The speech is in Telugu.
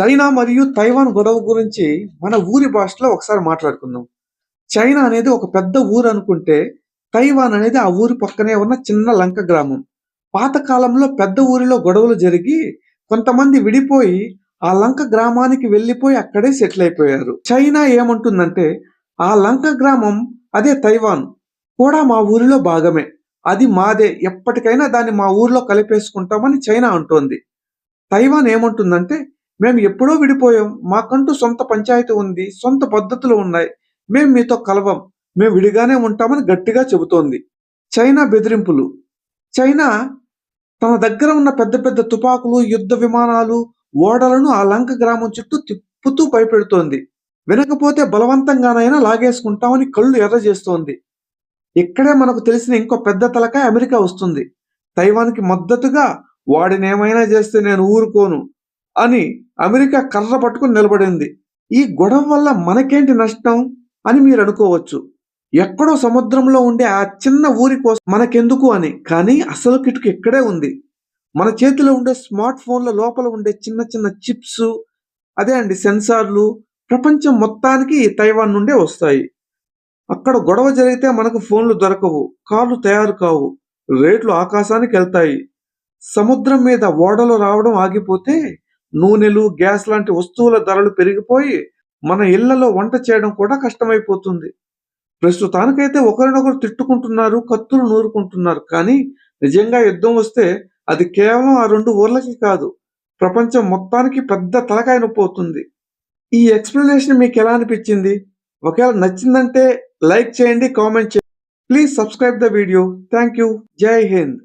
చైనా మరియు తైవాన్ గొడవ గురించి మన ఊరి భాషలో ఒకసారి మాట్లాడుకుందాం. చైనా అనేది ఒక పెద్ద ఊరు అనుకుంటే తైవాన్ అనేది ఆ ఊరి పక్కనే ఉన్న చిన్న లంక గ్రామం. పాతకాలంలో పెద్ద ఊరిలో గొడవలు జరిగి కొంతమంది విడిపోయి ఆ లంక గ్రామానికి వెళ్ళిపోయి అక్కడే సెటిల్ అయిపోయారు. చైనా ఏమంటుందంటే ఆ లంక గ్రామం అదే తైవాన్ కూడా మా ఊరిలో భాగమే. అది మాదే. ఎప్పటికైనా దాన్ని మా ఊర్లో కలిపేసుకుంటామని చైనా అంటోంది. తైవాన్ ఏమంటుందంటే మేము ఎప్పుడో విడిపోయాం. మాకంటూ సొంత పంచాయతీ ఉంది సొంత పద్ధతులు ఉన్నాయి. మేము మీతో కలవం. మేము విడిగానే ఉంటామని గట్టిగా చెబుతోంది. చైనా బెదిరింపులు. చైనా తన దగ్గర ఉన్న పెద్ద పెద్ద తుపాకులు యుద్ధ విమానాలు ఓడలను ఆ లంక గ్రామం చుట్టూ తిప్పుతూ భయపెడుతోంది. వినకపోతే బలవంతంగానైనా లాగేసుకుంటామని కళ్ళు ఎర్ర చేస్తోంది ఇక్కడే మనకు తెలిసిన ఇంకో పెద్ద తలకాయ అమెరికా వస్తుంది. తైవాన్కి మద్దతుగా వాడినేమైనా చేస్తే నేను ఊరుకోను. అని అమెరికా కర్ర పట్టుకుని నిలబడింది. ఈ గొడవ వల్ల మనకేంటి నష్టం అని మీరు అనుకోవచ్చు. ఎక్కడో సముద్రంలో ఉండే ఆ చిన్న ఊరి కోసం మనకెందుకు అని. కానీ అసలు కిటుకు ఇక్కడే ఉంది. మన చేతిలో ఉండే స్మార్ట్ ఫోన్ల లోపల ఉండే చిన్న చిన్న చిప్స్ అదే అండి సెన్సార్లు ప్రపంచం మొత్తానికి తైవాన్ నుండే వస్తాయి. అక్కడ గొడవ జరిగితే మనకు ఫోన్లు దొరకవు కార్లు తయారు కావు రేట్లు ఆకాశానికి వెళ్తాయి. సముద్రం మీద ఓడలు రావడం ఆగిపోతే నూనెలు గ్యాస్ లాంటి వస్తువుల ధరలు పెరిగిపోయి మన ఇళ్ళలో వంట చేయడం కూడా కష్టమైపోతుంది. ప్రస్తుతానికైతే ఒకరినొకరు తిట్టుకుంటున్నారు కత్తులు నూరుకుంటున్నారు. కానీ నిజంగా యుద్ధం వస్తే అది కేవలం ఆ రెండు ఊర్లకి కాదు ప్రపంచం మొత్తానికి పెద్ద తలకాయ నొప్పి ఈ ఎక్స్ప్లెనేషన్ మీకు ఎలా అనిపించింది? ఒకవేళ నచ్చిందంటే లైక్ చేయండి కామెంట్ చేయండి. Please subscribe the video. Thank you Jai Hind.